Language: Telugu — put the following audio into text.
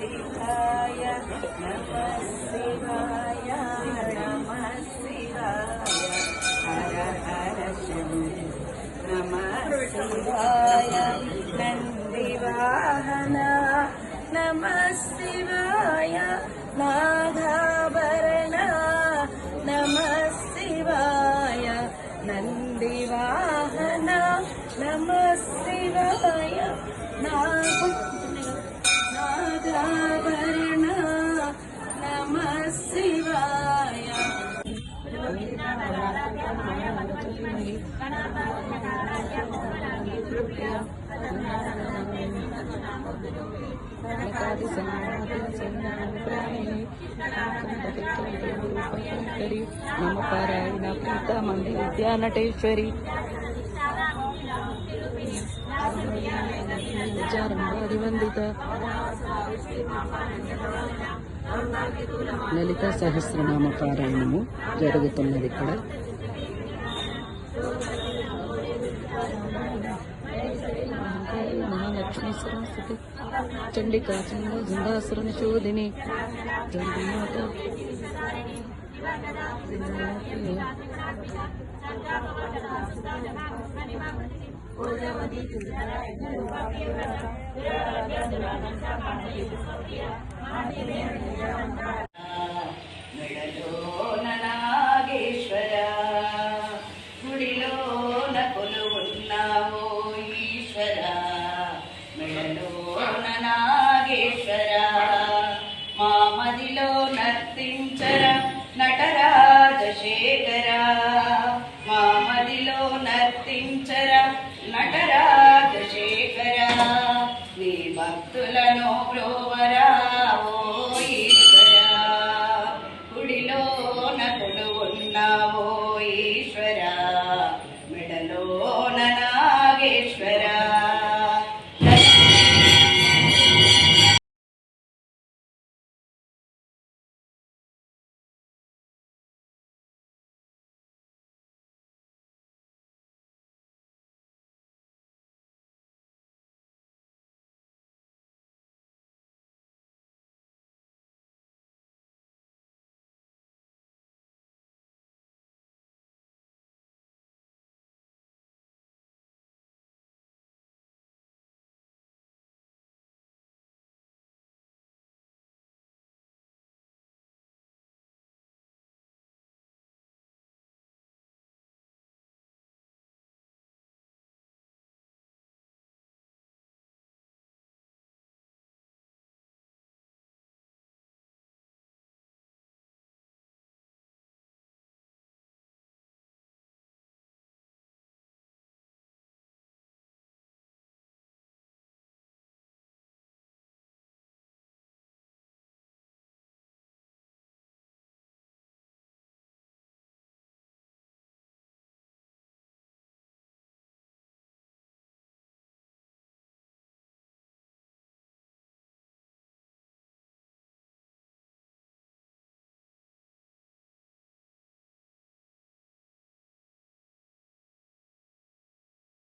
ശിവായ നമ ശിവായ നമ ശിവായ ഹര ഹര നമ ശിവായ നന്ദിവാഹന നമ ശിവായ നാഗാഭരണ നമ ശിവായ നന്ദിവാഹന നമ ശിവായ നാഗ నమపారాయణ ప్రీత మంది విద్యా నటేశ్వరి అభివందిత లలిత సహస్రనామ పారాయణము జరుగుతున్నది ఇక్కడ. మహాలక్ష్మి సరస్వతి చండికా చండ జిందాసుర శోధిని. చండీమాత మెడలోన నాగేశ్వర మా మదిలో నర్తించరా. భక్తులను బ్రోవరావో ఈశ్వరా. గుడిలో నకులు ఉన్నావు